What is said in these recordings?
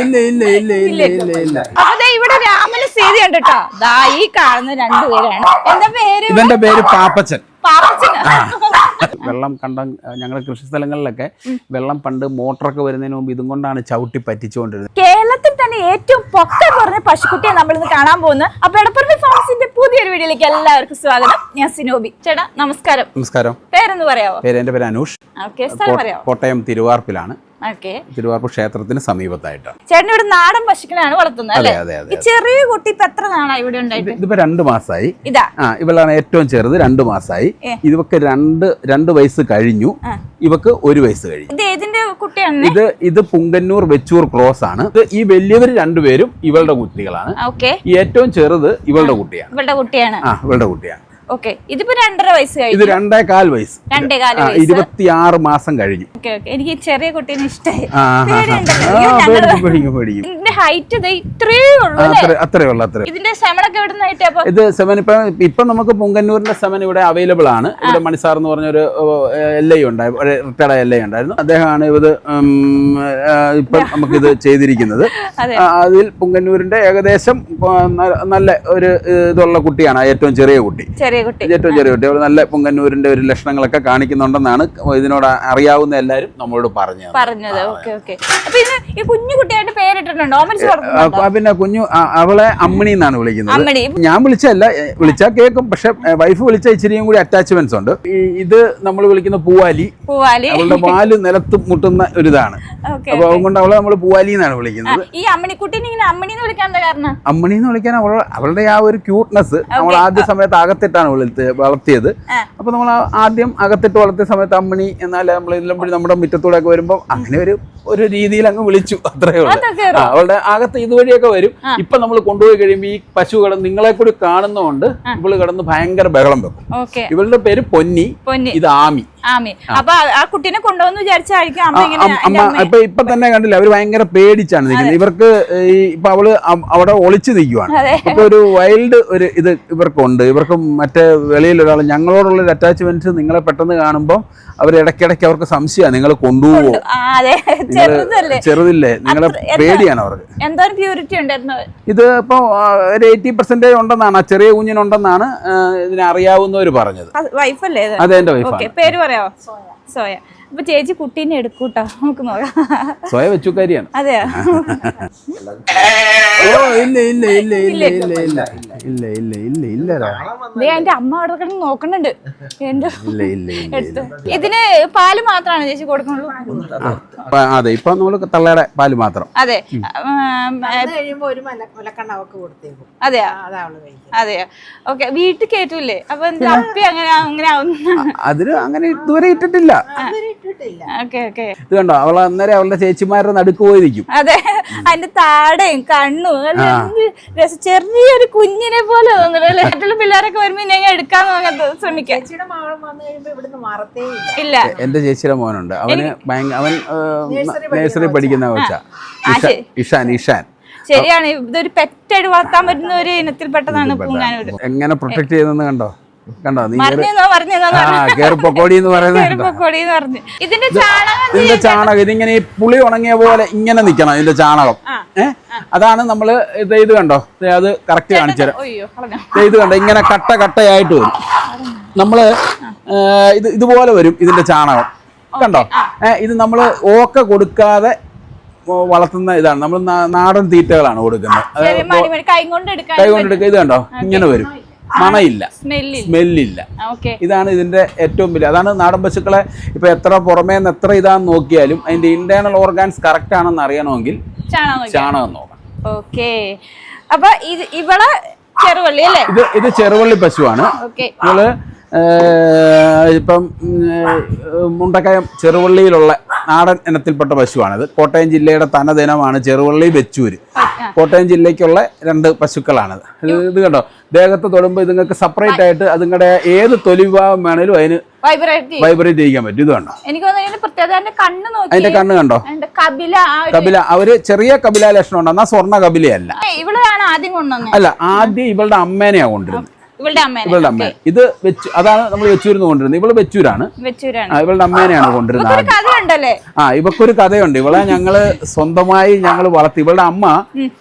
ഇല്ല ഇല്ല ഇല്ല ഇല്ല ഇല്ല ഇല്ല അപ്പൊ ഇവിടെ രാമന് സ്ഥിതി ഉണ്ട് കേട്ടോ. ദാ ഈ കാണുന്ന രണ്ടുപേരാണ് എന്താ പേര് ഇവന്റെ പേര് പാപ്പച്ചൻ. പാപ്പച്ചൻ. വെള്ളം കണ്ട ഞങ്ങളുടെ കൃഷി സ്ഥലങ്ങളിലൊക്കെ വെള്ളം പണ്ട് മോട്ടറൊക്കെ വരുന്നതിന് മുമ്പ് ഇതും കൊണ്ടാണ് ചവിട്ടി പറ്റിച്ചുകൊണ്ടിരുന്നത്. കേരളത്തിൽ തന്നെ ഏറ്റവും പൊക്ക കുറഞ്ഞ പശുക്കുട്ടിയെ നമ്മൾ ഇന്ന് കാണാൻ പോകുന്നത്. അപ്പൊ എടപ്പുറത്തെ ഫാംസിന്റെ പുതിയൊരു വീഡിയോയിലേക്ക് എല്ലാവർക്കും സ്വാഗതം. ഞാൻ സിനോബി. ചേട്ടാ നമസ്കാരം. നമസ്കാരം. പേരെന്ന് പറയാമോ പേര് എന്റെ പേര് അനൂഷ്. ഓക്കെ സ്ഥലം പറയാവോ? കോട്ടയം തിരുവാർപ്പിലാണ്. തിരുവാർപ്പ് ക്ഷേത്രത്തിന് സമീപത്തായിട്ടാണ്. ചേട്ടൻ ഇവിടെ നാടൻ പശുക്കളാണ് വളർത്തുന്നത് അതെ അല്ലേ അതെ അതെ. ചെറിയ കുട്ടി ഇപ്പൊ എത്ര നാളാ ഇവിടെ ഉണ്ടായിട്ട്? ഇതിപ്പോ രണ്ട് മാസമായി ഇതാ. ആ ഇവളാണ് ഏറ്റവും ചെറുത് രണ്ട് മാസമായി. ഇവക്ക് രണ്ട് രണ്ട് വയസ്സ് കഴിഞ്ഞു. ഇവക്ക് ഒരു വയസ്സ് കഴിഞ്ഞു. ഇത് ഏതിന്റെ കുട്ടിയാണ്? ഇത് ഇത് പുങ്കന്നൂർ വെച്ചൂർ ക്രോസ് ആണ്. ഈ വലിയവർ രണ്ടുപേരും ഇവളുടെ കുട്ടികളാണ്. ഓക്കെ. ഈ ഏറ്റവും ചെറുത് ഇവളുടെ കുട്ടിയാണ്. ഇവളുടെ കുട്ടിയാണ്. ആ ഇവളുടെ കുട്ടിയാണ്. ഓക്കെ ഇതിപ്പോ രണ്ടര വയസ്സ് കഴിഞ്ഞു. ഇത് രണ്ടേ കാൽ വയസ്സ്. രണ്ടേ കാൽ ഇരുപത്തിയാറ് മാസം കഴിഞ്ഞു. എനിക്ക് ചെറിയ കുട്ടീനെ ഇഷ്ടമായി ഇതിന്റെ ഹൈറ്റ് ഇത്രേ ഉള്ളൂ അത്രേ ഉള്ളൂ അത്രേ. ഇതിന്റെ സെമനൊക്കെ എവിടുന്നായിട്ട് ഇത് സെമൻ ഇപ്പൊ ഇപ്പൊ നമുക്ക് പുങ്കന്നൂരിന്റെ സെമൻ ഇവിടെ അവൈലബിൾ ആണ്. ഇവിടെ മണിസാർ എന്ന് പറഞ്ഞ ഒരു എൽ ഐ ഉണ്ടായിരുന്നു റിട്ടയർഡ് എൽ ഐ ഉണ്ടായിരുന്നു. അദ്ദേഹമാണ് ഇത് ഇപ്പൊ നമുക്കിത് ചെയ്തിരിക്കുന്നത്. അതിൽ പുങ്കന്നൂരിന്റെ ഏകദേശം നല്ല ഒരു ഇതുള്ള കുട്ടിയാണ് ഏറ്റവും ചെറിയ കുട്ടി. ചെറിയ കുട്ടി. ഏറ്റവും ചെറിയ കുട്ടി. അവർ നല്ല പൊങ്കന്നൂരിന്റെ ഒരു ലക്ഷണങ്ങളൊക്കെ കാണിക്കുന്നുണ്ടെന്നാണ് ഇതിനോട് അറിയാവുന്ന എല്ലാരും നമ്മളോട് പറഞ്ഞത്. പറഞ്ഞത്. Okay okay. അപ്പൊ ഇത് ഈ കുഞ്ഞു കുട്ടിയായിട്ട് പേരിട്ടിട്ടുണ്ടോ? പിന്നെ കുഞ്ഞു അവളെ അമ്മണി എന്നാണ് വിളിക്കുന്നത്. ഞാൻ വിളിച്ചല്ല വിളിച്ചാൽ കേൾക്കും. പക്ഷെ വൈഫ് വിളിച്ച ഇച്ചിരിയും കൂടി അറ്റാച്ച്മെന്റ്സ് ഉണ്ട്. ഇത് നമ്മൾ വിളിക്കുന്ന പൂവാലി. പൂവാലി. അവളുടെ വാൽ നിലത്ത് മുട്ടുന്ന ഒരു ഇതാണ് അപ്പൊ അതുകൊണ്ട് അവളെ നമ്മൾ പൂവാലി എന്നാണ് വിളിക്കുന്നത്. ഈ അമ്മണിക്കുട്ടിനെ ഇങ്ങനെ അമ്മണി എന്ന് വിളിക്കാൻ കാരണം? അമ്മണി എന്ന് വിളിക്കാൻ അവളുടെ ആ ഒരു ക്യൂട്ട്നെസ് നമ്മൾ ആദ്യ സമയത്ത് അകത്തിട്ടാണ് വളർത്തി- വളർത്തിയത്. അപ്പൊ നമ്മൾ ആദ്യം അകത്തിട്ട് വളർത്തിയ സമയത്ത് അമ്മണി എന്നാൽ നമ്മൾ ഇതിലും നമ്മുടെ മുറ്റത്തൂടെ ഒക്കെ വരുമ്പോൾ അങ്ങനെ ഒരു ഒരു രീതിയിൽ അങ്ങ് വിളിച്ചു. അത്രേ ഉള്ളൂ. അവളുടെ അകത്ത് ഇതുവഴിയൊക്കെ വരും. ഇപ്പൊ നമ്മൾ കൊണ്ടുപോയി കഴിയുമ്പോൾ ഈ പശു കടന്ന് നിങ്ങളെ കൂടി കാണുന്നതുകൊണ്ട് ഇവൾ കടന്ന് ഭയങ്കര ബഹളം വെക്കും. ഇവളുടെ പേര് പൊന്നി. ഇത് ആമി. ആമി അപ്പൊ ആ- കുട്ടീനെ കൊണ്ടുവന്ന് വിചാരിച്ചായിരിക്കും അമ്മ ഇങ്ങനെ ഇപ്പൊ ഇപ്പൊ തന്നെ കണ്ടില്ല അവർ ഭയങ്കര പേടിച്ചാണ് നിൽക്കുന്നത്. ഇവർക്ക് ഇപ്പൊ അവൾ അവിടെ ഒളിച്ചു നിൽക്കുവാണ്. ഇപ്പൊ ഒരു വൈൽഡ് ഒരു ഇത് ഇവർക്കുണ്ട്. ഇവർക്ക് മറ്റേ വെളിയിൽ ഒരാൾ ഞങ്ങളോടുള്ള ഒരു അറ്റാച്ച്മെന്റ് നിങ്ങളെ പെട്ടെന്ന് കാണുമ്പോൾ അവർ ഇടയ്ക്കിടയ്ക്ക് അവർക്ക് സംശയമാണ്. നിങ്ങൾ കൊണ്ടുപോവോ? ആ ചെറുതല്ലേ. നിങ്ങളെ പേടിയാണ് അവർക്ക്. എന്തോരം പ്യൂരിറ്റി ഉണ്ടായിരുന്നു ഇത് ഇപ്പൊ ഒരു എയ്റ്റി പെർസെന്റേജ് ഉണ്ടെന്നാണ്. ആ ചെറിയ കുഞ്ഞിനുണ്ടെന്നാണ് ആ, ഇതിനെ അറിയാവുന്നവർ പറഞ്ഞത്. വൈഫല്ലേ അതെ എന്റെ വൈഫ് വൈഫാണ് പേര് സോയ അപ്പൊ ചേച്ചി കുട്ടീനെ എടുക്കൂട്ടോ നമുക്ക് നോക്കാം സോയ വെച്ചുകാരിയാണ് അതെയോ ഇല്ല ഇല്ല ഇല്ല ഇല്ല ഇല്ല ഇല്ല ഇല്ല ഇല്ല ഇല്ല ഇല്ലടാ എന്റെ അമ്മ അവിടെ കിടന്ന് നോക്കണുണ്ട് എന്റെ ഇല്ല ഇല്ല ഇല്ല എടുത്ത് ഇതിന് പാൽ മാത്രമാണ് ചേച്ചി കൊടുക്കണുള്ളൂ അതെ ഇപ്പൊ നമ്മൾ തള്ളയുടെ പാൽ മാത്രം അതെ അത് അതാ ഓക്കെ വീട്ടിൽ കേറ്റൂലേ അപ്പൊ അപ്പി അങ്ങനെ അങ്ങനെ ആവുന്ന അതിന് അങ്ങനെ ഇതുവരെ ഇട്ടിട്ടില്ല ഓക്കെ ഓക്കെ. ഇത് കണ്ടോ? അവൾ അന്നേരം അവളുടെ ചേച്ചിമാരുടെ നടുക്ക് പോയിരിക്കും. അതെ അതിന്റെ താടയും കണ്ണും. ചെറിയൊരു കുഞ്ഞിനെ പോലെ തോന്നുന്നു മറ്റുള്ള പിള്ളേരൊക്കെ വരുമ്പോ ഞാൻ എടുക്കാൻ ശ്രമിക്കാം. ചേച്ചിയുടെ മകളും വന്നു കഴിയുമ്പോ ഇവിടുന്ന് മാറത്തേ ഇല്ല. എന്റെ ചേച്ചിയുടെ മോനുണ്ട്. അവന് അവൻ നേഴ്സറി പഠിക്കുന്ന കൊച്ച. ഇഷാൻ ഇഷാൻ. ശരിയാണ്. ഇതൊരു പെറ്റായിട്ട് വളർത്താൻ പറ്റുന്ന ഒരു ഇനത്തിൽപ്പെട്ടതാണ് എങ്ങനെ പ്രൊട്ടക്ട് ചെയ്യുന്നെന്ന് കണ്ടോ? കണ്ടോ? നീ എന്ന് പറയുന്നത് ഇതിന്റെ ചാണകം ഇതിങ്ങനെ ഈ പുളി ഉണങ്ങിയ പോലെ ഇങ്ങനെ നിക്കണം ഇതിന്റെ ചാണകം. ഏഹ് അതാണ് നമ്മൾ ഇത് കണ്ടോ? അത് കറക്റ്റ് കാണിച്ചു തരാം. അയ്യോ കളഞ്ഞോ. ദേ ഇത് കണ്ടോ? ഇങ്ങനെ കട്ട കട്ടയായിട്ട് വരും. നമ്മൾ ഇത് ഇതുപോലെ വരും ഇതിന്റെ ചാണകം. കണ്ടോ? ഇത് നമ്മൾ ഓക്ക കൊടുക്കാതെ വളർത്തുന്ന ഇതാണ്. നമ്മൾ നാടൻ തീറ്റകളാണ് കൊടുക്കുന്നത്. കൈ കൊണ്ട് ഇത് കണ്ടോ? ഇങ്ങനെ വരും. മണയില്ല. സ്മെല്ലില്ല. ഇതാണ് ഇതിന്റെ ഏറ്റവും വലിയ അതാണ് നാടൻ പശുക്കളെ ഇപ്പൊ എത്ര പുറമേ നിന്ന് എത്ര ഇതാന്ന് നോക്കിയാലും അതിന്റെ ഇന്റേണൽ ഓർഗാൻസ് കറക്റ്റ് ആണെന്ന് അറിയണമെങ്കിൽ ചാണകം നോക്കാം. നോക്കണം ഓക്കെ. അപ്പൊ ഇത് ഇവളെ ചെറുവള്ളി അല്ലേ? ഇത് ഇത് ചെറുവള്ളി പശുവാണ്. നമ്മൾ ഇപ്പം മുണ്ടക്കയം ചെറുവള്ളിയിലുള്ള നാടൻ ഇനത്തിൽപ്പെട്ട പശുവാണിത്. കോട്ടയം ജില്ലയുടെ തനദിനമാണ് ചെറുവള്ളി വെച്ചൂര്. കോട്ടയം ജില്ലയ്ക്കുള്ള രണ്ട് പശുക്കളാണിത്. ഇത് കണ്ടോ? ദേഹത്ത് തൊടുമ്പോൾ ഇതുങ്ങൾക്ക് സെപ്പറേറ്റ് ആയിട്ട് അതുങ്ങളുടെ ഏത് തൊലി വിഭാഗം വേണേലും അതിന് വൈബ്രേറ്റ് ചെയ്യിക്കാൻ പറ്റും. ഇത് കണ്ടോ? എനിക്ക് അതിന്റെ കണ്ണ് കണ്ടോ? കപില അവർ ചെറിയ കപില ലക്ഷണം ഉണ്ട് എന്നാ സ്വർണ കപിലയല്ല. അല്ല ആദ്യം ഇവളുടെ അമ്മേനെയാ കൊണ്ടിരുന്നത് ഇവളുടെ അമ്മ ഇത് വെച്ചു അതാണ് നമ്മൾ വെച്ചൂരിന്ന് കൊണ്ടിരുന്നത് ഇവൾ വെച്ചൂരാണ്. ഇവളുടെ അമ്മേനെയാണ് കൊണ്ടിരുന്നത് ആ ഇവക്കൊരു കഥയുണ്ട്. ഇവളെ ഞങ്ങൾ സ്വന്തമായി ഞങ്ങൾ വളർത്തി. ഇവളുടെ അമ്മ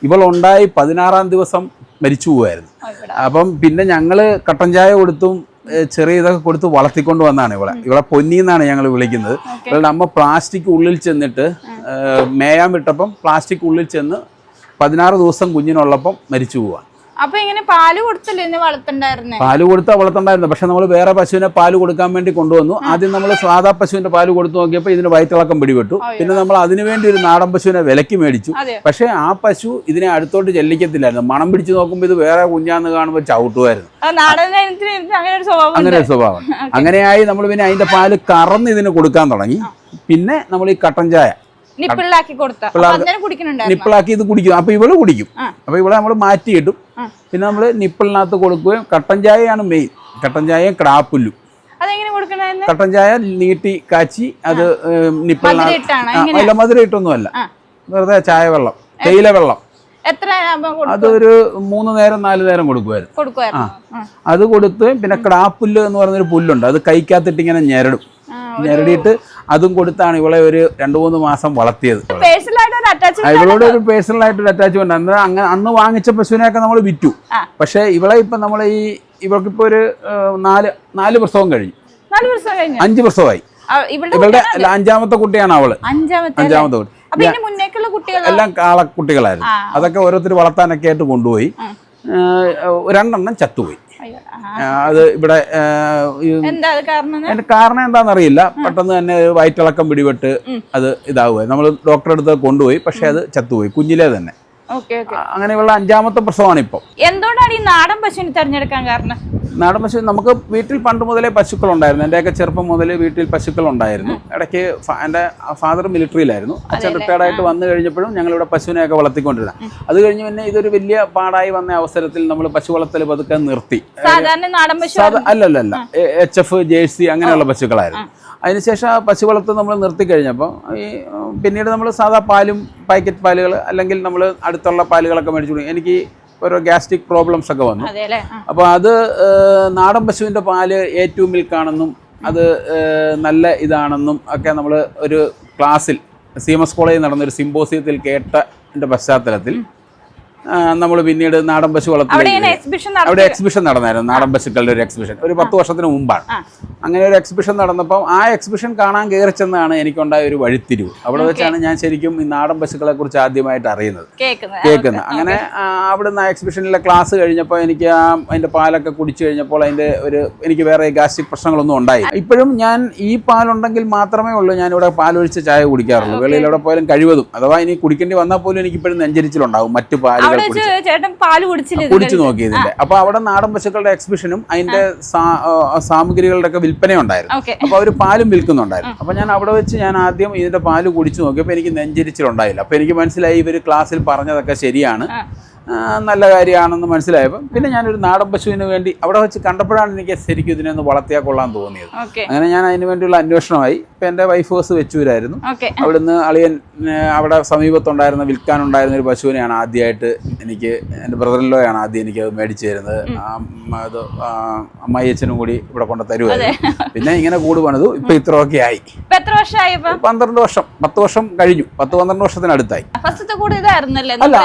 ഇവളുണ്ടായി പതിനാറാം ദിവസം മരിച്ചു പോവായിരുന്നു. അപ്പം പിന്നെ ഞങ്ങൾ കട്ടൻ ചായ കൊടുത്തും ചെറിയ ഇതൊക്കെ കൊടുത്ത് വളർത്തിക്കൊണ്ട് വന്നാണ് ഇവളെ. ഇവളെ പൊന്നി എന്നാണ് ഞങ്ങൾ വിളിക്കുന്നത്. ഇവളുടെ അമ്മ പ്ലാസ്റ്റിക് ഉള്ളിൽ ചെന്നിട്ട് മേയാൻ വിട്ടപ്പം പ്ലാസ്റ്റിക് ഉള്ളിൽ ചെന്ന് പതിനാറ് ദിവസം കുഞ്ഞിനുള്ളപ്പം മരിച്ചു പോവാ അപ്പൊ ഇങ്ങനെ പാൽ കൊടുത്തല്ലേ വളർത്തണ്ടായിരുന്നു? പാൽ കൊടുത്താ വളർത്തണ്ടായിരുന്നു. പക്ഷെ നമ്മൾ വേറെ പശുവിനെ പാൽ കൊടുക്കാൻ വേണ്ടി കൊണ്ടുവന്നു. ആദ്യം നമ്മൾ സാധാ പശുവിന്റെ പാൽ കൊടുത്തു നോക്കിയപ്പോൾ ഇതിന് വയറ്റിളക്കം പിടിപെട്ടു. പിന്നെ നമ്മൾ അതിനുവേണ്ടി ഒരു നാടൻ പശുവിനെ വിലക്ക് മേടിച്ചു. പക്ഷെ ആ പശു ഇതിനെ അടുത്തോട്ട് ചെല്ലിക്കത്തില്ലായിരുന്നു. മണം പിടിച്ചു നോക്കുമ്പോൾ ഇത് വേറെ കുഞ്ഞാന്ന് കാണുമ്പോൾ ചവിട്ടുമായിരുന്നു അങ്ങനെ ഒരു സ്വഭാവം അങ്ങനെയായി നമ്മൾ പിന്നെ അതിന്റെ പാൽ കറന്ന് ഇതിന് കൊടുക്കാൻ തുടങ്ങി. പിന്നെ നമ്മൾ ഈ കട്ടൻ ചായ. കൊടുത്ത. നിപ്പിളാക്കി ഇത് കുടിക്കും. അപ്പൊ ഇവൾ കുടിക്കും. അപ്പൊ ഇവളെ നമ്മൾ മാറ്റിയിട്ടും ആ. പിന്നെ നമ്മൾ നിപ്പിളിനകത്ത് കൊടുക്കുകയും കട്ടൻ ചായയാണ് മെയിൻ കട്ടൻ ചായയും ക്രാപ്പുല്ലും. കട്ടൻ ചായ നീട്ടി കാച്ചി അത് നിപ്പിളിനകത്ത് മധുര എങ്ങനെയാ? അല്ല മധുരം ഇട്ടൊന്നുമല്ല. വെറുതെ ചായ വെള്ളം. തേയില വെള്ളം. എത്ര അതൊരു മൂന്ന് നേരം നാല് നേരം കൊടുക്കുമായിരുന്നു. അത് കൊടുത്ത് പിന്നെ ക്രാപ്പുല്ല് എന്ന് പറഞ്ഞൊരു പുല്ലുണ്ട്. അത് കൈക്കകത്തിട്ട് ഇങ്ങനെ ഞെരടും. ഞെരടിയിട്ട് അതും കൊടുത്താണ് ഇവളെ ഒരു രണ്ടു മൂന്ന് മാസം വളർത്തിയത്. ഇവളോട് ഒരു പേഴ്സണൽ ആയിട്ട് ഒരു അറ്റാച്ച്മെന്റ് അന്ന് അങ്ങനെ അന്ന് വാങ്ങിച്ച പശുവിനെയൊക്കെ നമ്മൾ വിറ്റു. പക്ഷെ ഇവളെ ഇപ്പൊ നമ്മൾ ഈ ഇവൾക്കിപ്പോ ഒരു നാല് നാല് പ്രസവം കഴിഞ്ഞു. അഞ്ച് പ്രസവമായി. ഇവളുടെ അഞ്ചാമത്തെ കുട്ടിയാണ് അവൾ. അഞ്ചാമത്തെ കുട്ടി. എല്ലാം കാളക്കുട്ടികളായിരുന്നു. കുട്ടികളായിരുന്നു അതൊക്കെ ഓരോരുത്തർ വളർത്താനൊക്കെ ആയിട്ട് കൊണ്ടുപോയി. രണ്ടെണ്ണം ചത്തുപോയി. അത് ഇവിടെ കാരണം? എന്താണെന്നറിയില്ല. പെട്ടെന്ന് തന്നെ വയറ്റിളക്കം പിടിപെട്ട് അത് ഇതാവുക. നമ്മൾ ഡോക്ടറെ അടുത്ത് കൊണ്ടുപോയി പക്ഷെ അത് ചത്തുപോയി കുഞ്ഞിലേ തന്നെ. അങ്ങനെയുള്ള അഞ്ചാമത്തെ പ്രസവമാണ് ഇപ്പം. എന്തുകൊണ്ടാണ് ഈ നാടൻ പശുവിനെ തെരഞ്ഞെടുക്കാൻ കാരണം? നാടൻ പശു നമുക്ക് വീട്ടിൽ പണ്ട് മുതലേ പശുക്കളുണ്ടായിരുന്നു. എന്റെയൊക്കെ ചെറുപ്പം മുതൽ വീട്ടിൽ പശുക്കൾ ഉണ്ടായിരുന്നു ഇടയ്ക്ക് എന്റെ ഫാദർ മിലിറ്ററിയിലായിരുന്നു. അച്ഛൻ റിട്ടയർഡ് ആയിട്ട് വന്നു കഴിഞ്ഞപ്പോഴും ഞങ്ങളിവിടെ പശുവിനെയൊക്കെ വളർത്തിക്കൊണ്ടിരുന്ന അത് കഴിഞ്ഞ് പിന്നെ ഇതൊരു വലിയ പാടായി വന്ന അവസരത്തിൽ നമ്മൾ പശു വളർത്തൽ പതുക്കെ നിർത്തി. അല്ലല്ല എച്ച് എഫ് ജേഴ്സി അങ്ങനെയുള്ള പശുക്കളായിരുന്നു. അതിനുശേഷം ആ പശു വളർത്തൽ നമ്മൾ നിർത്തി കഴിഞ്ഞപ്പോൾ ഈ പിന്നീട് നമ്മൾ സാധാ പാലും പാക്കറ്റ് പാലുകൾ അല്ലെങ്കിൽ നമ്മൾ അടുത്തുള്ള പാലുകളൊക്കെ മേടിച്ചു കൊടുക്കും എനിക്ക് ഓരോ ഗ്യാസ്ട്രിക് പ്രോബ്ലംസ് ഒക്കെ വന്നു. അപ്പോൾ അത് നാടൻ പശുവിന്റെ പാൽ എ ടു മിൽക്കാണെന്നും അത് നല്ല ഇതാണെന്നും ഒക്കെ നമ്മൾ ഒരു ക്ലാസ്സിൽ സി എം എസ് കോളേജിൽ നടന്ന ഒരു സിമ്പോസിയത്തിൽ കേട്ട പശ്ചാത്തലത്തിൽ നമ്മൾ പിന്നീട് നാടൻ പശു എക്സിബിഷൻ അവിടെ എക്സിബിഷൻ നടന്നായിരുന്നു. നാടൻ പശുക്കളുടെ ഒരു എക്സിബിഷൻ ഒരു പത്ത് വർഷത്തിന് മുമ്പാണ്. അങ്ങനെ ഒരു എക്സിബിഷൻ നടന്നപ്പോൾ ആ എക്സിബിഷൻ കാണാൻ കയറി ചെന്നാണ് എനിക്കുണ്ടായ ഒരു വഴിത്തിരിവ്. അവിടെ വെച്ചാണ് ഞാൻ ശരിക്കും ഈ നാടൻ പശുക്കളെ കുറിച്ച് ആദ്യമായിട്ട് അറിയുന്നത്. കേൾക്കുന്നത്. അങ്ങനെ അവിടുന്ന് ആ എക്സിബിഷനിലെ ക്ലാസ് കഴിഞ്ഞപ്പോൾ എനിക്ക് ആ അതിന്റെ പാലൊക്കെ കുടിച്ചു കഴിഞ്ഞപ്പോൾ അതിന്റെ ഒരു എനിക്ക് വേറെ ഗാസ്റ്റിക് പ്രശ്നങ്ങളൊന്നും ഉണ്ടായി ഇപ്പോഴും ഞാൻ ഈ പാലുണ്ടെങ്കിൽ മാത്രമേ ഉള്ളൂ ഞാൻ ഇവിടെ പാലൊഴിച്ച് ചായ കുടിക്കാറുള്ളൂ. വെളിയിൽ എവിടെ പോയാലും കഴിവതും. അഥവാ ഇനി കുടിക്കേണ്ടി വന്നാൽ പോലും എനിക്ക് ഇപ്പോഴും നെഞ്ചരിച്ചിലുണ്ടാവും. മറ്റു പാലുകൾ ചേട്ടൻ പാൽ കുടിച്ചു നോക്കിയതിന്റെ. അപ്പൊ അവിടെ നാടൻ പശുക്കളുടെ എക്സിബിഷനും അതിന്റെ സാമഗ്രികളുടെ ഒക്കെ വിൽപ്പന ഉണ്ടായിരുന്നു. അപ്പൊ അവർ പാലും വിൽക്കുന്നുണ്ടായിരുന്നു. അപ്പൊ ഞാൻ അവിടെ വെച്ച് ഞാൻ ആദ്യം ഇതിന്റെ പാൽ കുടിച്ചു നോക്കിയപ്പോ എനിക്ക് നെഞ്ചരിച്ചിലുണ്ടായില്ല അപ്പൊ എനിക്ക് മനസ്സിലായി ഇവർ ക്ലാസ്സിൽ പറഞ്ഞതൊക്കെ ശരിയാണ്. നല്ല കാര്യമാണെന്ന് മനസ്സിലായപ്പോൾ പിന്നെ ഞാനൊരു നാടൻ പശുവിന് വേണ്ടി അവിടെ വെച്ച് കണ്ടപ്പോഴാണ് എനിക്ക് ശരിക്കും ഇതിനെ ഒന്ന് വളർത്തിയാൽ കൊള്ളാൻ തോന്നിയത്. അങ്ങനെ ഞാൻ അതിന് വേണ്ടിയുള്ള അന്വേഷണമായി. ഇപ്പം എന്റെ വൈഫ് ഹൗസ് വെച്ചൂരായിരുന്നു. അവിടുന്ന് അളിയൻ അവിടെ സമീപത്തുണ്ടായിരുന്ന വിൽക്കാനുണ്ടായിരുന്ന ഒരു പശുവിനെയാണ് ആദ്യമായിട്ട് എനിക്ക് എന്റെ ബ്രദറിലോയാണ് ആദ്യം എനിക്ക് അത് മേടിച്ചു തരുന്നത്. അത് അമ്മായി അച്ഛനും കൂടി ഇവിടെ കൊണ്ട് തരുമായിരുന്നു പിന്നെ ഇങ്ങനെ കൂട് പണിതു. ഇപ്പൊ ഇത്രയൊക്കെ ആയി. പന്ത്രണ്ട് വർഷം. പത്ത് വർഷം കഴിഞ്ഞു. പത്ത് പന്ത്രണ്ട് വർഷത്തിനടുത്തായി. കൂടെ അല്ല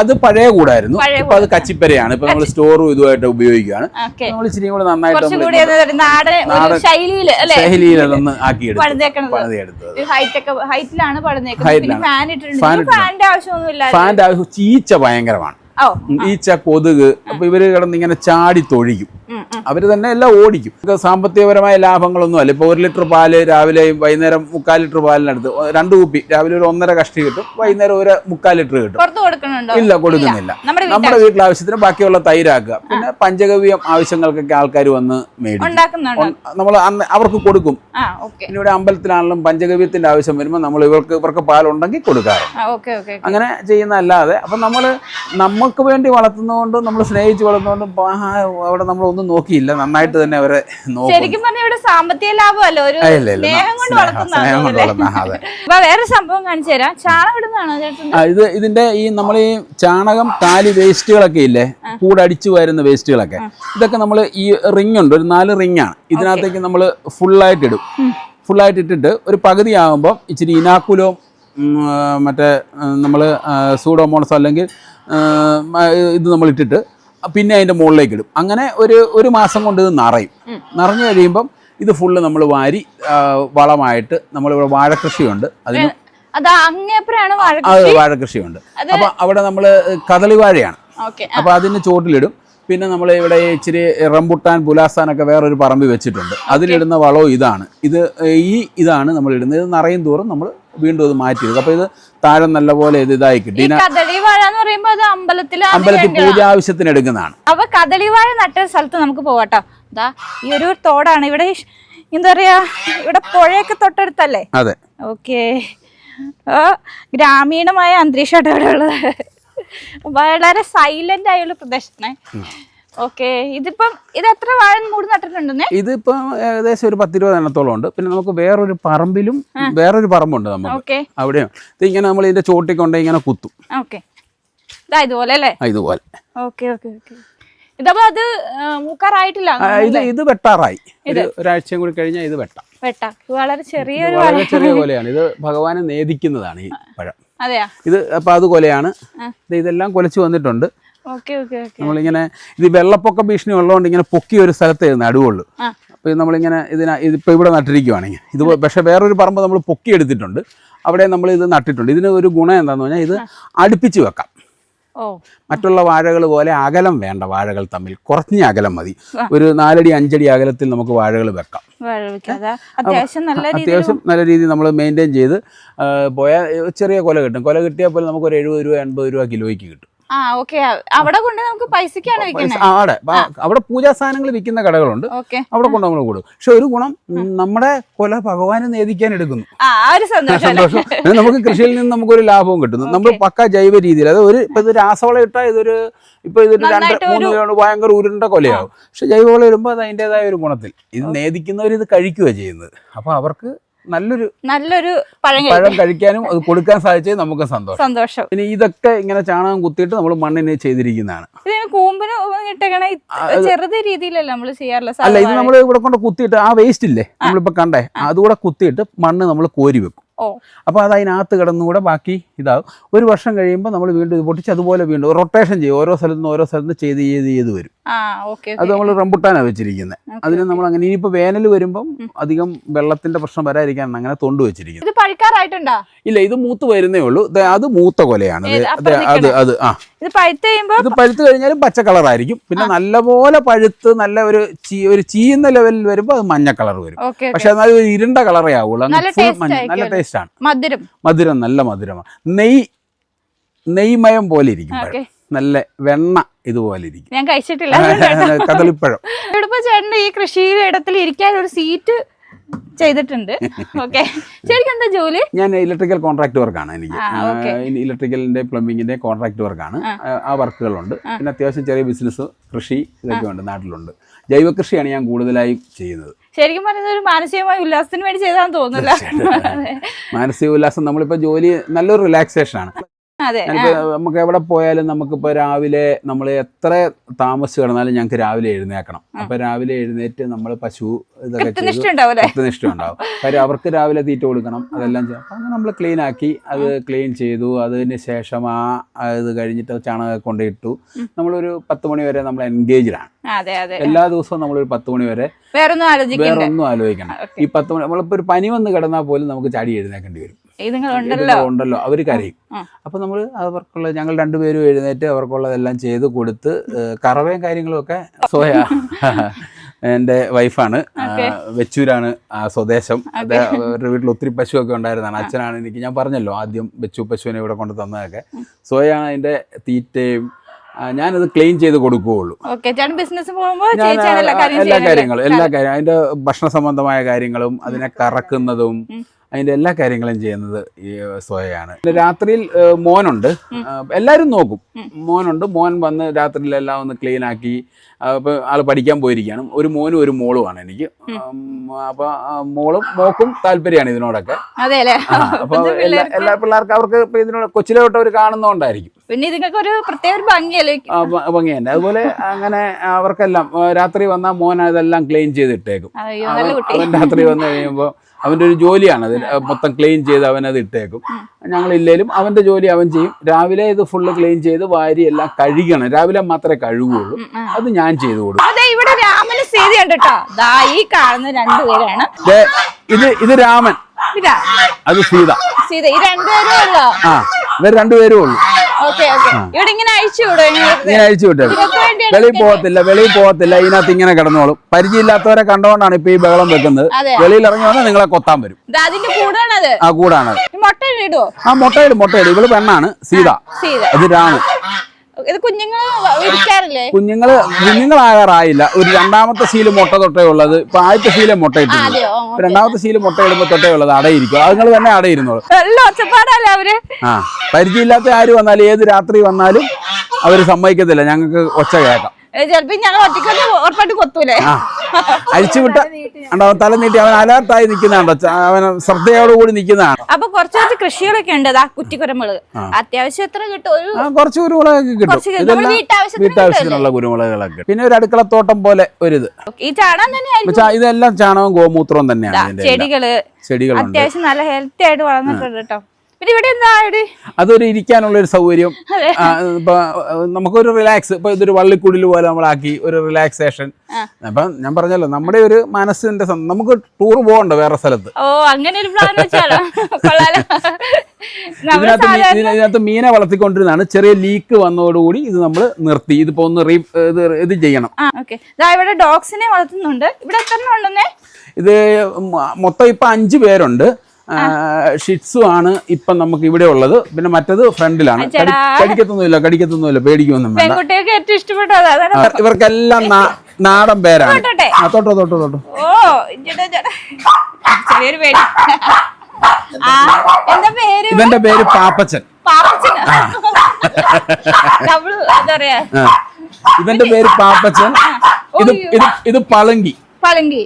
അത് പഴയ കൂടായിരുന്നു. ഇപ്പൊ അത് കച്ചിപ്പരയാണ്. ഇപ്പൊ നമ്മൾ സ്റ്റോറും ഇതുമായിട്ട് ഉപയോഗിക്കുകയാണ്. നമ്മൾ ഇച്ചിരി കൂടെ നന്നായിട്ട് കുറച്ചും നമ്മൾ കൂടി അത് ഒരു ശൈലിയിൽ അല്ലേ? ശൈലിയിൽ അതൊന്ന് ആക്കിയെടുത്തു. പണിതേക്കണത്. പണിതെടുത്തത്. ഒരു ഹൈറ്റ് ഒക്കെ ഹൈറ്റിലാണ് പണിതേക്കുന്നത്. പിന്നെ ഫാൻ ഇട്ടിട്ടുണ്ട്. Fan ഫാനിന്റെ ആവശ്യമൊന്നും ഇല്ല ഫാന്റെ ആവശ്യം ചീച്ച ഭയങ്കരമാണ്. ഈച്ച കൊതുക്. അപ്പൊ ഇവർ കിടന്ന് ഇങ്ങനെ ചാടി തൊഴിക്കും ഉം. തന്നെ എല്ലാം ഓടിക്കും. സാമ്പത്തികപരമായ ലാഭങ്ങളൊന്നും അല്ല. ഇപ്പോൾ ഒരു ലിറ്റർ പാൽ രാവിലെ വൈകുന്നേരം മുക്കാൽ ലിറ്റർ പാലിനടുത്ത് രണ്ട് കുപ്പി. രാവിലെ ഒരു ഒന്നര കഷ്ടി കിട്ടും. വൈകുന്നേരം ഒരു മുക്കാൽ ലിറ്റർ കിട്ടും. ഇല്ല കൊടുക്കുന്നില്ല. നമ്മുടെ വീട്ടിലെ ആവശ്യത്തിന് ബാക്കിയുള്ള തൈരാക്കുക. പിന്നെ പഞ്ചഗവ്യം ആവശ്യങ്ങൾക്കൊക്കെ ആൾക്കാർ വന്ന് മേടിക്കും. നമ്മൾ അന്ന് അവർക്ക് കൊടുക്കും. പിന്നെ ഇവിടെ അമ്പലത്തിലാണെങ്കിലും പഞ്ചഗവ്യത്തിന്റെ ആവശ്യം വരുമ്പോൾ നമ്മൾ ഇവർക്ക് ഇവർക്ക് പാലുണ്ടെങ്കിൽ കൊടുക്കാറുണ്ട് ഓക്കെ അങ്ങനെ ചെയ്യുന്ന അല്ലാതെ അപ്പം നമ്മൾ നമുക്ക് വേണ്ടി വളർത്തുന്നതുകൊണ്ടും നമ്മൾ സ്നേഹിച്ച് വളർത്തുന്നതുകൊണ്ടും അവിടെ നമ്മൾ ഒന്നും നോക്കിയില്ല. നന്നായിട്ട് തന്നെ അവരെ ശരിക്കും പറഞ്ഞ ഇവിടെ സാമ്പത്തിക ലാഭമല്ല? ഒരു. സ്നേഹം കൊണ്ട് വളർത്തുന്ന, അതെ. സംഭവം കാണിച്ചു തരാം. ചാണകം ഇടുന്നതാണോ ചേട്ടൻ ഇത് ഇതിന്റെ ഈ നമ്മൾ ഈ ചാണകം കാലി വേസ്റ്റുകളൊക്കെ ഇല്ലേ? കൂടടിച്ചു വരുന്ന വേസ്റ്റുകളൊക്കെ. ഇതൊക്കെ നമ്മൾ ഈ റിംഗ് ഉണ്ട്. ഒരു നാല് റിംഗ് ആണ്. ഇതിനകത്തേക്ക് നമ്മൾ ഫുള്ളായിട്ട് ഇടും. ഫുള്ളായിട്ട് ഇട്ടിട്ട് ഒരു പകുതി ആകുമ്പോൾ ഇച്ചിരി ഇനാക്കുലവും ഉം, മറ്റേ നമ്മൾ സൂഡോമോണസോ അല്ലെങ്കിൽ ഇത് നമ്മൾ ഇട്ടിട്ട് പിന്നെ അതിന്റെ മുകളിലേക്ക് ഇടും. അങ്ങനെ ഒരു ഒരു മാസം കൊണ്ട് ഇത് നിറയും. നിറഞ്ഞു കഴിയുമ്പം ഇത് ഫുള്ള് നമ്മൾ വാരി വളമായിട്ട് നമ്മളിവിടെ വാഴക്കൃഷിയുണ്ട് അതിന് അത് വാഴക്കൃഷിയുണ്ട് അപ്പൊ അവിടെ നമ്മൾ കദളി വാഴയാണ്. അപ്പൊ അതിന് ചോട്ടിലിടും പിന്നെ നമ്മൾ ഇവിടെ ഇച്ചിരി റംബുട്ടാൻ പുലാസ്ഥാനൊക്കെ വേറൊരു പറമ്പ് വെച്ചിട്ടുണ്ട്. അതിലിടുന്ന വളവും ഇതാണ്. ഇത് ഈ ഇതാണ് നമ്മൾ ഇടുന്നത്. ഇത് നിറയും തോറും നമ്മൾ വീണ്ടും അത് മാറ്റി അപ്പോൾ ഇത് താഴെ നല്ല പോലെ ഇതായി കിട്ടി കദളി വാഴ എന്ന് പറയുമ്പോ അത് അമ്പലത്തിൽ പൂജ ആവശ്യത്തിന് എടുക്കുന്നതാണ്. അപ്പൊ കദളി വാഴ നട്ട സ്ഥലത്ത് നമുക്ക് പോവാട്ടോ. ഇതാ ഈ ഒരു തോടാണ്. ഇവിടെ എന്താ പറയാ ഇവിടെ പുഴയൊക്കെ തൊട്ടടുത്തല്ലേ? അതെ. ഓക്കെ. ഗ്രാമീണമായ അന്തരീക്ഷമായിട്ട് ഇവിടെ ഉള്ളത്. വളരെ സൈലന്റ് ആയുള്ള പ്രദേശത്തിനെ ഓക്കെ. ഇതിപ്പം ഇത് എത്ര വാഴ മൂട് നട്ടിട്ടുണ്ടെന്നേ? ഇതിപ്പോ ഏകദേശം ഒരു പത്തിരുപത് എണ്ണത്തോളം ഉണ്ട്. പിന്നെ നമുക്ക് വേറൊരു പറമ്പിലും വേറൊരു പറമ്പുണ്ട് നമുക്ക് അവിടെയാണ് അവിടെയും. ഇത് ഇങ്ങനെ നമ്മൾ ഇതിന്റെ ചോട്ടി കൊണ്ട് ഇങ്ങനെ കുത്തും. ഓക്കെ. ഇതാ ഇതുപോലെ അല്ലേ? ഇതുപോലെ. Okay okay okay. ഇതപ്പോ അത് മൂക്കാറായിട്ടില്ല ഇത് ഇത് വെട്ടാറായി. ഒരു ഒരാഴ്ചയും കൂടി കഴിഞ്ഞാൽ ഇത് വെട്ടാം. വെട്ട. വളരെ ഇത് ചെറിയൊരു വളരെ ചെറിയ കൊലയാണ് ഇത് ഭഗവാനെ നേദിക്കുന്നതാണ് ഈ പഴം. അതെയാ? ഇത് അപ്പൊ അത് കൊലയാണ് ഇതെല്ലാം കൊലച്ചു വന്നിട്ടുണ്ട്. നമ്മളിങ്ങനെ ഇത് വെള്ളപ്പൊക്ക ഭീഷണി ഉള്ളതുകൊണ്ട് ഇങ്ങനെ പൊക്കി ഒരു സ്ഥലത്ത് നടുവുള്ളൂ ആ. അപ്പോൾ നമ്മളിങ്ങനെ ഇതിന ഇതിപ്പോൾ ഇവിടെ നട്ടിരിക്കുവാണെങ്കിൽ ഇത് പക്ഷേ വേറൊരു പറമ്പ് നമ്മൾ പൊക്കി എടുത്തിട്ടുണ്ട് അവിടെ നമ്മൾ ഇത് നട്ടിട്ടുണ്ട്. ഇതിന് ഒരു ഗുണം എന്താണെന്ന് പറഞ്ഞാൽ ഇത് അടുപ്പിച്ച് വെക്കാം. മറ്റുള്ള വാഴകൾ പോലെ അകലം വേണ്ട വാഴകൾ തമ്മിൽ. കുറഞ്ഞ അകലം മതി. ഒരു നാലടി അഞ്ചടി അകലത്തിൽ നമുക്ക് വാഴകൾ വെക്കാം. അത്യാവശ്യം നല്ല രീതിയിൽ നമ്മൾ മെയിന്റെയിൻ ചെയ്ത് പോയാൽ ചെറിയ കൊല കിട്ടും. കൊല കിട്ടിയാൽ പോലും നമുക്ക് ഒരു എഴുപത് രൂപ എൺപത് രൂപ കിലോയ്ക്ക് കിട്ടും. ആ ഓക്കെ അവിടെ കൊണ്ട് നമുക്ക് പൈസക്കാണ് അവിടെ. അവിടെ പൂജാ സാധനങ്ങൾ വിൽക്കുന്ന കടകളുണ്ട്. അവിടെ കൊണ്ട് നമ്മൾ കൊടുക്കും പക്ഷെ ഒരു ഗുണം നമ്മുടെ കൊല ഭഗവാനെ നേദിക്കാൻ എടുക്കുന്നു. സന്തോഷം നമുക്ക് കൃഷിയിൽ നിന്ന് നമുക്കൊരു ലാഭവും കിട്ടുന്നു. നമ്മൾ പക്ക ജൈവ രീതിയിൽ. അത് ഒരു ഇപ്പൊ ഇത് രാസവള ഇട്ടാൽ ഇതൊരു ഇപ്പൊ ഇതൊരു രണ്ട് മൂന്ന് കിലോ ഭയങ്കര ഉരുണ്ട കൊലയാവും. പക്ഷെ ജൈവവളം ഇടുമ്പോൾ അത് അതിന്റെതായ ഒരു ഗുണത്തിൽ. ഇത് നേദിക്കുന്നവർ ഇത് കഴിക്കുകയാണ് ചെയ്യുന്നത്. അപ്പൊ അവർക്ക് നല്ലൊരു നല്ലൊരു പഴം പഴം കഴിക്കാനും അത് കൊടുക്കാൻ സാധിച്ചത് നമുക്ക് സന്തോഷം. സന്തോഷം. പിന്നെ ഇതൊക്കെ ഇങ്ങനെ ചാണകം കുത്തിയിട്ട് നമ്മൾ മണ്ണിന് ചെയ്തിരിക്കുന്നതാണ്. ഇതിന് കൂമ്പിന് ഇട്ടേക്കണ ചെറുത് രീതിയിലല്ല നമ്മൾ ചെയ്യാറില്ല അല്ല ഇത് നമ്മൾ ഇവിടെ കൊണ്ട് കുത്തിയിട്ട് ആ വേസ്റ്റ് ഇല്ലേ? നമ്മളിപ്പോ കണ്ടേ അതുകൂടെ കുത്തിയിട്ട് മണ്ണ് നമ്മൾ കോരി വെക്കും. അപ്പോൾ അത് അതിനകത്ത് കിടന്നുകൂടെ ബാക്കി ഇതാകും. ഒരു വർഷം കഴിയുമ്പോൾ നമ്മൾ വീണ്ടും ഇത് പൊട്ടിച്ച് അതുപോലെ വീണ്ടും റൊട്ടേഷൻ ചെയ്യും. ഓരോ സ്ഥലത്ത് നിന്ന് ഓരോ സ്ഥലത്ത് നിന്ന് ചെയ്ത് ചെയ്ത് ചെയ്ത് വരും. അത് നമ്മൾ റംബുട്ടാനാണ് വെച്ചിരിക്കുന്നത് അതിന് നമ്മൾ അങ്ങനെ ഇനിയിപ്പോ വേനൽ വരുമ്പം അധികം വെള്ളത്തിന്റെ പ്രശ്നം വരാതിരിക്കാൻ അങ്ങനെ തൊണ്ട് വെച്ചിരിക്കുന്നത് ഇല്ല ഇത് മൂത്ത് വരുന്നേ ഉള്ളൂ. അത് മൂത്ത കൊലയാണ്. അത് അത് ആ. ഇത് പഴുത്ത് കഴിയുമ്പോ ഇത് പഴുത്ത് കഴിഞ്ഞാലും പച്ച കളറായിരിക്കും. പിന്നെ നല്ലപോലെ പഴുത്ത് നല്ല ഒരു ചീ ഒരു ചീയുന്ന ലെവലിൽ വരുമ്പോൾ അത് മഞ്ഞ കളർ വരും. പക്ഷെ എന്നാലും ഒരു ഇരുണ്ട കളറേ ആവുള്ളൂ. നല്ല ടേസ്റ്റ് ആണ്. മധുരം. മധുരം നല്ല മധുരമാണ്. നെയ് നെയ്മയം പോലെ ഇരിക്കും നല്ല വെണ്ണ ഇതുപോലെ ഇരിക്കും. ഞാൻ കഴിച്ചിട്ടില്ല. കദളിപ്പഴം. ഈ കൃഷിയിടത്തിൽ ഇരിക്കാൻ ഒരു സീറ്റ് ചെയ്തിട്ടുണ്ട്. ഓക്കെ ശരിക്കും എന്താ ജോലി? ഞാൻ ഇലക്ട്രിക്കൽ കോൺട്രാക്ട് വർക്കാണ് എനിക്ക്. ഇലക്ട്രിക്കലിന്റെ പ്ലംബിങ്ങിന്റെ കോൺട്രാക്ട് വർക്കാണ്. ആ. വർക്കുകളുണ്ട്. പിന്നെ അത്യാവശ്യം ചെറിയ ബിസിനസ് കൃഷി ഇതൊക്കെ ഉണ്ട് നാട്ടിലുണ്ട്. ജൈവ കൃഷിയാണ് ഞാൻ കൂടുതലായി ചെയ്യുന്നത്. ശരിക്കും പറയുന്നത് ഒരു മാനസികമായ ഉല്ലാസത്തിന് വേണ്ടി ചെയ്താന്ന് തോന്നുന്നില്ല. മാനസിക ഉല്ലാസം നമ്മളിപ്പോൾ ജോലി നല്ലൊരു റിലാക്സേഷൻ ആണ്. നമുക്ക് എവിടെ പോയാലും നമുക്കിപ്പോൾ രാവിലെ നമ്മൾ എത്ര താമസിച്ച് കിടന്നാലും ഞങ്ങൾക്ക് രാവിലെ എഴുന്നേക്കണം അപ്പൊ രാവിലെ എഴുന്നേറ്റ് നമ്മൾ പശു ഇതൊക്കെ കൃത്യനിഷ്ഠ ഉണ്ടാവും കാര്യം അവർക്ക് രാവിലെ തീറ്റ കൊടുക്കണം അതെല്ലാം ചെയ്യണം. അപ്പം അങ്ങനെ നമ്മൾ ക്ലീൻ ആക്കി അത് ക്ലീൻ ചെയ്തു. അതിന് ശേഷം ആ ഇത് കഴിഞ്ഞിട്ട് ചാണകം കൊണ്ടിട്ടു നമ്മളൊരു പത്ത് മണി വരെ നമ്മൾ എൻഗേജ്ഡ് ആണ്. എല്ലാ ദിവസവും നമ്മളൊരു പത്ത് മണി വരെ വേറൊന്നും ആലോചിക്കണ്ട. വേറെ ഒന്നും ആലോചിക്കണം ഈ പത്ത് മണി നമ്മളിപ്പോ ഒരു പനി വന്ന് കിടന്നാൽ പോലും നമുക്ക് ചാടി എഴുന്നേക്കേണ്ടി വരും. ഉണ്ടല്ലോ. അവർ കരയും. അപ്പോൾ നമ്മൾ അവർക്കുള്ള ഞങ്ങൾ രണ്ടുപേരും എഴുന്നേറ്റ് അവർക്കുള്ളതെല്ലാം ചെയ്ത് കൊടുത്ത് കറവയും കാര്യങ്ങളും ഒക്കെ സോയ എന്റെ വൈഫാണ്. വെച്ചൂരാണ് ആ സ്വദേശം. അവരുടെ വീട്ടിൽ ഒത്തിരി പശുവൊക്കെ ഉണ്ടായിരുന്നതാണ്. അച്ഛനാണ് എനിക്ക് ഞാൻ പറഞ്ഞല്ലോ ആദ്യം വെച്ചു പശുവിനെ ഇവിടെ കൊണ്ട് തന്നതൊക്കെ. സോയാണ് അതിന്റെ തീറ്റയും ഞാനത് ക്ലീൻ ചെയ്ത് കൊടുക്കുകയുള്ളൂ. എല്ലാ കാര്യങ്ങളും എല്ലാ കാര്യങ്ങളും എല്ലാ കാര്യം അതിന്റെ ഭക്ഷണ സംബന്ധമായ കാര്യങ്ങളും അതിനെ കറക്കുന്നതും അതിന്റെ എല്ലാ കാര്യങ്ങളും ചെയ്യുന്നത് ഈ സോയയാണ്. പിന്നെ രാത്രിയിൽ മോനുണ്ട്. എല്ലാരും എല്ലാവരും നോക്കും മോനുണ്ട്. മോൻ വന്ന് രാത്രിയിൽ എല്ലാം ഒന്ന് ക്ലീൻ ആക്കി അപ്പോൾ ആൾ ആൾ പഠിക്കാൻ പോയിരിക്കുകയാണ്. ഒരു മോനും ഒരു മോളുമാണ് എനിക്ക്. അപ്പോൾ അപ്പൊ മോളും മോക്കും താല്പര്യമാണ് ഇതിനോടൊക്കെ. അതെ അല്ലേ? ആ, അപ്പൊ എല്ലാ പിള്ളേർക്ക്. അവർക്ക് ഇതിനോട് കൊച്ചിലെ തൊട്ട് അവർ കാണുന്നോണ്ടായിരിക്കും പിന്നെ ഇതിനൊക്കെ ഒരു പ്രത്യേക ഒരു ഭംഗിയല്ലേ ഭംഗി തന്നെ. അതുപോലെ അങ്ങനെ അവർക്കെല്ലാം രാത്രി വന്നാൽ മോൻ ഇതെല്ലാം ക്ലീൻ ചെയ്തിട്ടേക്കും. അവൻ രാത്രി വന്നു കഴിയുമ്പോൾ അവന്റെ ഒരു ജോലിയാണ്. അത് മൊത്തം ക്ലീൻ ചെയ്ത് അവൻ അത് ഇട്ടേക്കും ഞങ്ങളില്ലേലും അവന്റെ ജോലി അവൻ ചെയ്യും. രാവിലെ ഇത് ഫുള്ള് ക്ലീൻ ചെയ്ത് വാരി എല്ലാം കഴുകണം. രാവിലെ മാത്രമേ കഴുകുള്ളൂ. അത് ഞാൻ ചെയ്തു കൊടുക്കും. അതെ ഇവിടെ രാമന് ഉണ്ട് കേട്ടോ ഈ കാണുന്ന രണ്ടുപേരാണ് ഇത് ഇത് രാമൻ. അത് സീത. സീത ഈ രണ്ടുപേരും ഉള്ളു? ആ ഇവർ രണ്ടുപേരും ഉള്ളൂ. ഇവിടെ ഇങ്ങനെ അഴിച്ചു വിട്ടു വെളിയിൽ പോകത്തില്ല വെളിയിൽ പോകത്തില്ല. ഇതിനകത്ത് ഇങ്ങനെ കിടന്നോളും. പരിചയമില്ലാത്തവരെ കണ്ടോണ്ടാണ് ഇപ്പൊ ഈ ബഹളം വെക്കുന്നത്. വെളിയിൽ ഇറങ്ങി വന്നാൽ നിങ്ങളെ കൊത്താൻ വരും. ആ കൂടാണ് ആ മുട്ടയിടും മുട്ടയിടും ഇവൾ പെണ്ണാണ് സീത. സീത. ഇത് രാമൻ ഇത് കുഞ്ഞുങ്ങൾ ഇരിക്കാറില്ലേ കുഞ്ഞുങ്ങൾ കുഞ്ഞുങ്ങളാകാറായില്ല. ഒരു രണ്ടാമത്തെ ശീൽ മുട്ട തൊട്ടേ ഉള്ളത്. ഇപ്പൊ ആദ്യത്തെ ശീലം മുട്ട ഇട്ടില്ല രണ്ടാമത്തെ ശീൽ മുട്ട ഇടുമ്പോ തൊട്ടേ ഉള്ളത് അടയിരിക്കും. അതുങ്ങൾ തന്നെ അടയിരുന്നോളൂ. ഒച്ചപ്പാടല്ലേ അവർ? ആ പരിചയമില്ലാത്ത ആര് വന്നാലും ഏത് രാത്രി വന്നാലും അവർ സമ്മതിക്കത്തില്ല. ഞങ്ങൾക്ക് ഒച്ച കേൾക്കാം. ചെലപ്പോ ഞങ്ങൾ ഒറ്റക്കൊന്ന് ഉറപ്പായിട്ട് കൊത്തൂലേ? ആ. അഴിച്ചുവിട്ട തല നീട്ടി അവൻ അലേർട്ടായി നിൽക്കുന്നതാണ്ടോ അവൻ ശ്രദ്ധയോടുകൂടി നിൽക്കുന്നതാണ്? അപ്പൊ കുറച്ച് കുറച്ച് കൃഷികളൊക്കെ ഉണ്ട് ദാ കുറ്റിക്കുരമുളക്. അത്യാവശ്യം എത്ര കിട്ടും? ഒരു ആ കുറച്ച് കുരുമുളകൊക്കെ കിട്ടും. വീട്ടാവശ്യത്തിനുള്ള കുരുമുളകുകളൊക്കെ. പിന്നെ ഒരു അടുക്കളത്തോട്ടം പോലെ ഒരു ഇത് ഈ ചാണകം തന്നെയായിരിക്കും ഇതെല്ലാം ചാണകവും ഗോമൂത്രവും തന്നെയാണ് ചെടികൾ ചെടികൾ അത്യാവശ്യം നല്ല ഹെൽത്തി ആയിട്ട് വളർന്നിട്ടുണ്ട് കേട്ടോ. ഇവിടെ എന്താ അതൊരു ഇരിക്കാനുള്ള ഒരു സൗകര്യം. ഇപ്പൊ നമുക്കൊരു റിലാക്സ് ഇപ്പൊ ഇതൊരു വള്ളിക്കുടിൽ പോലെ നമ്മളാക്കി ഒരു റിലാക്സേഷൻ അപ്പൊ ഞാൻ പറഞ്ഞല്ലോ നമ്മുടെ ഒരു മനസ്സിന്റെ നമുക്ക് ടൂർ പോകണ്ട വേറെ സ്ഥലത്ത്? ഓ അങ്ങനെ ഒരു പ്ലാൻ ഇതിനകത്ത് ഇതിനകത്ത് മീനെ വളർത്തിക്കൊണ്ടിരുന്നതാണ്. ചെറിയ ലീക്ക് വന്നതോടുകൂടി ഇത് നമ്മൾ നിർത്തി. ഇതിപ്പോ ഒന്ന് റീ ഇത് ചെയ്യണം. ഇവിടെ ഡോഗ്സിനെ വളർത്തുന്നുണ്ട്. ഇവിടെ എത്ര ഉണ്ടെന്നേ? ഇത് മൊത്തം ഇപ്പൊ അഞ്ചു പേരുണ്ട്. ഷിറ്റ്സു ആണ് ഇപ്പൊ നമുക്ക് ഇവിടെ ഉള്ളത്. പിന്നെ മറ്റത് ഫ്രണ്ടിലാണ്. കടിക്കത്തൊന്നുമില്ല കടിക്കത്തൊന്നുമില്ല പേടിക്കൊന്നും വേണ്ട. ഇവർക്കെല്ലാം നാടൻ പേരാണ്. തൊട്ടോ തൊട്ടോ തൊട്ടോ. ഓ ചെറിയൊരു പേടി. ഇവന്റെ പേര് പാപ്പച്ചൻ. ഇവന്റെ പേര് പാപ്പച്ചൻ. ഇത് ഇത് ഇത് പളങ്കി. പളുങ്കി.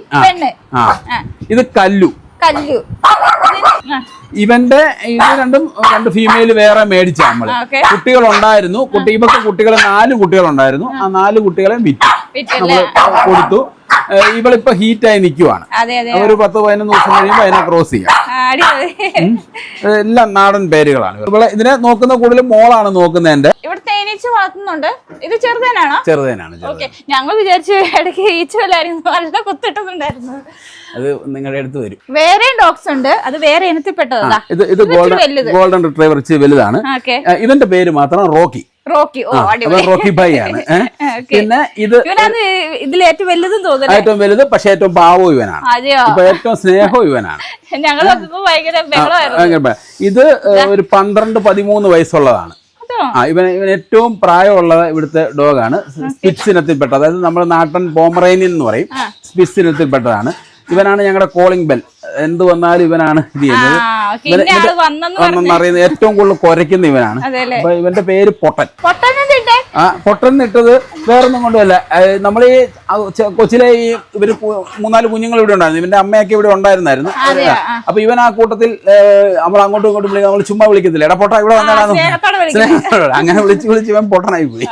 ഇത് കല്ലു. കല്ലു. ഇവന്റെ ഇത് രണ്ടും രണ്ട് ഫീമെയിൽ വേറെ മേടിച്ച നമ്മൾ. കുട്ടികൾ ഉണ്ടായിരുന്നു കുട്ടി ഇവക്ക് കുട്ടികൾ നാല് കുട്ടികൾ ഉണ്ടായിരുന്നു ആ നാല് കുട്ടികളെ വിറ്റു. നമ്മൾ കൊടുത്തു. ഇവളിപ്പോ ഹീറ്റായി നിൽക്കുവാണ് ഒരു പത്ത് പതിനൊന്ന് ദിവസം കഴിയുമ്പോൾ അതിനെ ക്രോസ് ചെയ്യാം. എല്ലാം നാടൻ പേരുകളാണ്. ഇവളെ ഇതിനെ നോക്കുന്ന കൂടുതലും മോളാണ് നോക്കുന്നതിന്റെ. തേനീച്ച വളർത്തുന്നുണ്ട്. ഇത് ചെറുതേനാണോ? ചെറുതേനാണ് ചെറുത് ഓക്കെ ഞങ്ങൾ വിചാരിച്ചു ഇടയ്ക്ക് ഈച്ച വല്ലായിരുന്നു. നല്ല കുത്തിട്ടുന്നുണ്ടായിരുന്നു അത് നിങ്ങളുടെ അടുത്ത് വരും. വേറെ ഡോഗ്സ് ഉണ്ട്. അത് വേറെ ഇനത്തിൽപ്പെട്ടതാ. ഇത് ഇത് ഗോൾഡൻ. ഗോൾഡൻ റിട്രൈവർ വലുതാണ്. ഇതിന്റെ പേര് മാത്രം റോക്കി. റോക്കി. ഓ റോക്കി ഭായി ആണ്? പിന്നെ ഇത് ഇതിൽ ഏറ്റവും വലുതും തോന്നുന്നു ഏറ്റവും വലുത് പക്ഷെ ഏറ്റവും പാവം ഇവനാണ്. ഇപ്പൊ ഏറ്റവും സ്നേഹം ഇവനാണ്. ഞങ്ങൾ ഇത്. ഒരു പന്ത്രണ്ട് പതിമൂന്ന് വയസ്സുള്ളതാണ്. ആ ഇവൻ ഇവൻ ഏറ്റവും പ്രായമുള്ള ഇവിടുത്തെ ഡോഗാണ്. സ്പിറ്റ്സ് ഇനത്തിൽപ്പെട്ട അതായത് നമ്മുടെ നാട്ടൻ പോമറേനിയൻ എന്ന് പറയും. സ്പിറ്റ്സ് ഇനത്തിൽപ്പെട്ടതാണ് ഇവനാണ് ഞങ്ങളുടെ കോളിംഗ് ബെൽ എന്ത് വന്നാലും ഇവനാണ് ഇത് ചെയ്യുന്നത്. വന്നെന്ന് അറിയുന്നത് ഏറ്റവും കൂടുതൽ കുരയ്ക്കുന്ന ഇവനാണ്. അപ്പൊ ഇവന്റെ പേര് പൊട്ടൻ. പൊട്ടനെന്തിട്ടെ ആ പൊട്ടൻ ഇട്ടത് വേറൊന്നും കൊണ്ടുമല്ല നമ്മൾ ഈ കൊച്ചിലെ ഈ ഇവർ കു- മൂന്നാൽ കുഞ്ഞുങ്ങൾ ഇവിടെ ഉണ്ടായിരുന്നു. ഇവന്റെ അമ്മയൊക്കെ ഇവിടെ ഉണ്ടായിരുന്നായിരുന്നു? അപ്പൊ ഇവൻ ആ കൂട്ടത്തിൽ നമ്മൾ അങ്ങോട്ടും ഇങ്ങോട്ടും വിളിക്കുക നമ്മൾ ചുമ്മാ വിളിക്കത്തില്ല? എടാ പൊട്ട ഇവിടെ വന്നാലും സ്നേഹത്തോടെ അങ്ങനെ വിളിച്ച് വിളിച്ച് ഇവൻ പൊട്ടനായി പോയി.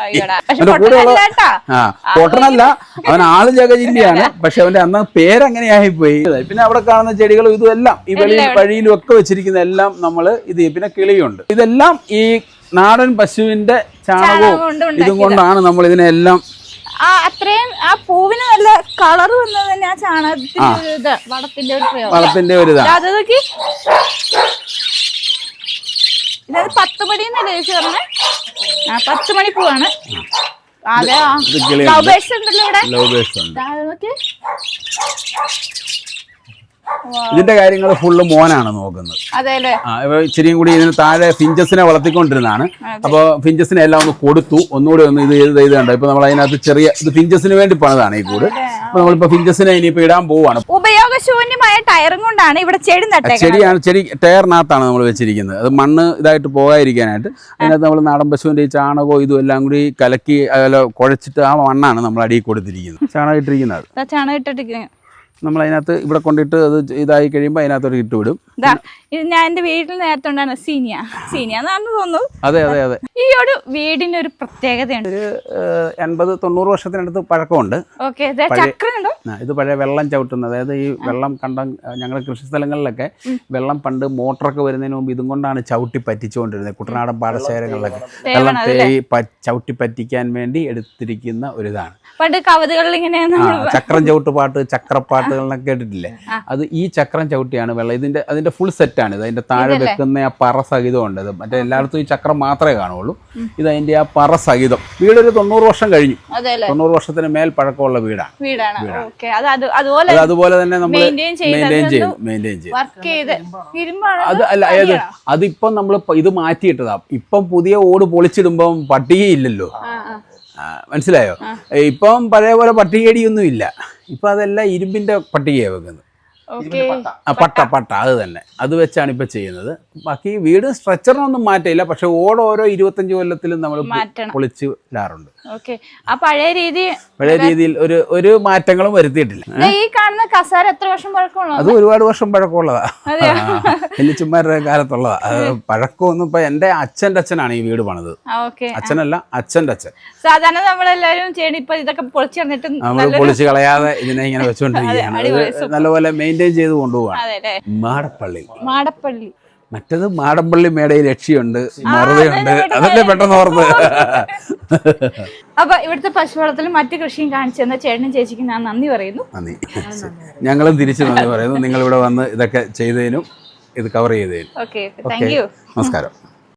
അവന്റെ കൂടെ ഉള്ള പൊട്ടനല്ല ആ പൊട്ടനല്ല. അവൻ ആൾ ജഗജിന്റെയാണ്. പക്ഷെ അവന്റെ അന്ന് പേരങ്ങനെയായി പോയി. പിന്നെ അവിടെ കാണുന്ന ചെടികളും ഇതും എല്ലാം ഈ വെളിയിൽ വഴിയിലും ഒക്കെ വെച്ചിരിക്കുന്ന എല്ലാം നമ്മൾ ഇത് പിന്നെ കിളിയുണ്ട്. ഇതെല്ലാം ഈ നാടൻ പശുവിന്റെ ചാണകം ചാണകവും ഇതും കൊണ്ടാണ് നമ്മൾ ഇതിനെല്ലാം ആ അത്രയും ആ പൂവിന് നല്ല കളർ വന്നത് തന്നെ ആ ചാണകത്തിന്റെ ഇത് വളത്തിന്റെ ഒരു പ്രയോഗം. വളത്തിന്റെ ഒരു ഇതാണ് അത് നോക്കി. ഇതത് പത്ത് മണി എന്നല്ലേ ചേച്ചി പറഞ്ഞേ? ആ പത്ത് മണി പൂവാണ് അതെ. ലവ് ബേഴ്സ് ഉണ്ടല്ലോ ഇവിടെ. ലവ് ബേഴ്സ് ഉണ്ട് നോക്കി. ഇതിന്റെ കാര്യങ്ങൾ ഫുള്ള് മോനാണ് നോക്കുന്നത്. ഇച്ചിരിയും കൂടി ഇതിന് താഴെ ഫിഞ്ചസിനെ വളർത്തിക്കൊണ്ടിരുന്നതാണ്. അപ്പോൾ ഫിഞ്ചസിനെ എല്ലാം ഒന്ന് കൊടുത്തു. ഒന്നുകൂടി ഒന്ന് ഇത് ചെയ്ത് ഇത് കണ്ടോ? ഇപ്പൊ നമ്മൾ അതിനകത്ത് ചെറിയ ഇത് ഫിഞ്ചസിന് വേണ്ടി പണിതാണ് ഈ കൂട്. അപ്പൊ നമ്മളിപ്പോ ഫിഞ്ചസിനെ ഇനിയിപ്പോ ഇടാൻ പോവാണ്. ഉപയോഗശൂന്യമായ ടയറും കൊണ്ടാണ് ഇവിടെ ചെടി ചെടിയാണ് ചെടി ടയറിനകത്താണ് നമ്മൾ വെച്ചിരിക്കുന്നത്. അത് മണ്ണ് ഇതായിട്ട് പോകാതിരിക്കാനായിട്ട്. അതിനകത്ത് നമ്മൾ നാടൻ പശുവിന്റെ ഈ ചാണകവും ഇതും എല്ലാം കൂടി കലക്കി അതെല്ലാം കുഴച്ചിട്ട് ആ മണ്ണാണ് നമ്മൾ അടിയിൽ കൊടുത്തിരിക്കുന്നത്. ചാണകം ഇട്ടിരിക്കുന്നത്. ചാണകം ഇട്ടിട്ട് നമ്മൾ അതിനകത്ത് ഇവിടെ കൊണ്ടിട്ട് അത് ഇതായി കഴിയുമ്പോൾ അതിനകത്ത് ഇട്ട് വിടും. ഇതാ ഞാൻ എന്റെ വീട്ടിൽ നേരത്തെ ഉണ്ടാണ് സീനിയ. സീനിയ എന്നാണെന്ന് തോന്നുന്നു. അതെ അതെ അതെ. ഈ ഒരു വീടിന് ഒരു പ്രത്യേകതയുണ്ട്. ഒരു എൺപത് തൊണ്ണൂറ് വർഷത്തിനടുത്ത് പഴക്കമുണ്ട്. ഓക്കെ ഇത് പഴയ വെള്ളം ചവിട്ടുന്നത്. അതായത് ഈ വെള്ളം കണ്ട ഞങ്ങളുടെ കൃഷിസ്ഥലങ്ങളിലൊക്കെ വെള്ളം പണ്ട് മോട്ടറൊക്കെ വരുന്നതിന് മുമ്പ് ഇതും കൊണ്ടാണ് ചവിട്ടി പറ്റിച്ചുകൊണ്ടിരുന്നത്. കുട്ടനാടൻ പാടശേഖരങ്ങളിലൊക്കെ. വെള്ളം തേയി ചവിട്ടി പറ്റിക്കാൻ വേണ്ടി എടുത്തിരിക്കുന്ന ഒരു ഇതാണ് പണ്ട് കവിതകളിൽ ഇങ്ങനെ ചക്രം ചവിട്ടുപാട്ട് ചക്രപ്പാട്ടുകളെന്നൊക്കെ കേട്ടിട്ടില്ലേ? അത് ഈ ചക്രം ചവിട്ടിയാണ് വെള്ളം. ഇതിന്റെ അതിന്റെ ഫുൾ സെറ്റാണ്. ഇത് അതിന്റെ താഴെ വെക്കുന്ന ആ പറ സഹിതം ഉണ്ട് ഇത് മറ്റേ എല്ലായിടത്തും ഈ ചക്രം മാത്രമേ കാണുള്ളൂ. ഇത് അതിന്റെ ആ പറ സഹിതം. വീടൊരു തൊണ്ണൂറ് വർഷം കഴിഞ്ഞു. തൊണ്ണൂറ് വർഷത്തിന് മേൽ പഴക്കമുള്ള വീടാണ്. അത് അത് അതുപോലെ അത് അതുപോലെ തന്നെ നമ്മൾ Maintain ചെയ്ത് മെയിന്റെയിൻ മെയിന്റെയിൻ ചെയ്ത് അത് അല്ല അതായത് അതിപ്പം നമ്മൾ ഇത് മാറ്റിയിട്ടതാ. ഇപ്പം പുതിയ ഓട് പൊളിച്ചിടുമ്പം പട്ടികയില്ലല്ലോ മനസ്സിലായോ? ഇപ്പം പഴയ പോലെ പട്ടികേടിയൊന്നും ഇല്ല ഇപ്പം അതെല്ലാം ഇരുമ്പിന്റെ പട്ടികയാണ് വെക്കുന്നത്. പട്ട. പട്ട അത് തന്നെ. അത് വെച്ചാണ് ഇപ്പൊ ചെയ്യുന്നത്. ബാക്കി വീട് സ്ട്രക്ചറിനൊന്നും മാറ്റില്ല പക്ഷെ ഓടോരോ ഓരോ ഇരുപത്തഞ്ച് കൊല്ലത്തിലും നമ്മൾ പൊളിച്ചു പൊളിച്ച് ഇടാറുണ്ട്. ഓക്കെ. ആ പഴയ രീതി പഴയ രീതിയിൽ ഒരു ഒരു മാറ്റങ്ങളും വരുത്തിയിട്ടില്ല. ഈ കാണുന്ന കസാര എത്ര വർഷം പഴക്കമുള്ള അത് ഒരുപാട് വർഷം പഴക്കമുള്ളതാ. എല്ലിച്ചുമാരുടെ കാലത്തുള്ളതാ. പഴക്കമൊന്നും ഇപ്പൊ എന്റെ അച്ഛന്റെ അച്ഛനാണ് ഈ വീട് പണിത്. അച്ഛനല്ല അച്ഛന്റെ അച്ഛൻ. സാധാരണ നമ്മളെല്ലാരും ചെയ്യണം ഇപ്പൊ ഇതൊക്കെ പൊളിച്ചു തന്നിട്ട് നമ്മൾ പൊളിച്ച് കളയാതെ ഇതിനെ ഇങ്ങനെ വെച്ചുകൊണ്ടിരിക്കുകയാണ് നല്ലപോലെ മെയിന്റെയിൻ ചെയ്ത് കൊണ്ടുപോവാണ്. അതെ മാടപ്പള്ളി. മാടപ്പള്ളി. മറ്റത് മാടമ്പള്ളി മേടയിൽ ലക്ഷ്യമുണ്ട് മറുതയുണ്ട്. അതല്ലേ പെട്ടെന്ന് ഓർത്ത്. അപ്പൊ ഇവിടുത്തെ പശുവളത്തിലും മറ്റു കൃഷിയും കാണിച്ചു തന്ന ചേട്ടനും ചേച്ചിക്ക് ഞാൻ നന്ദി പറയുന്നു. നന്ദി. ഞങ്ങളും തിരിച്ചു നന്ദി പറയുന്നു. നിങ്ങൾ ഇവിടെ വന്ന് ഇതൊക്കെ ചെയ്തതിനും ഇത് കവർ ചെയ്തതിനും. ഓക്കെ നമസ്കാരം.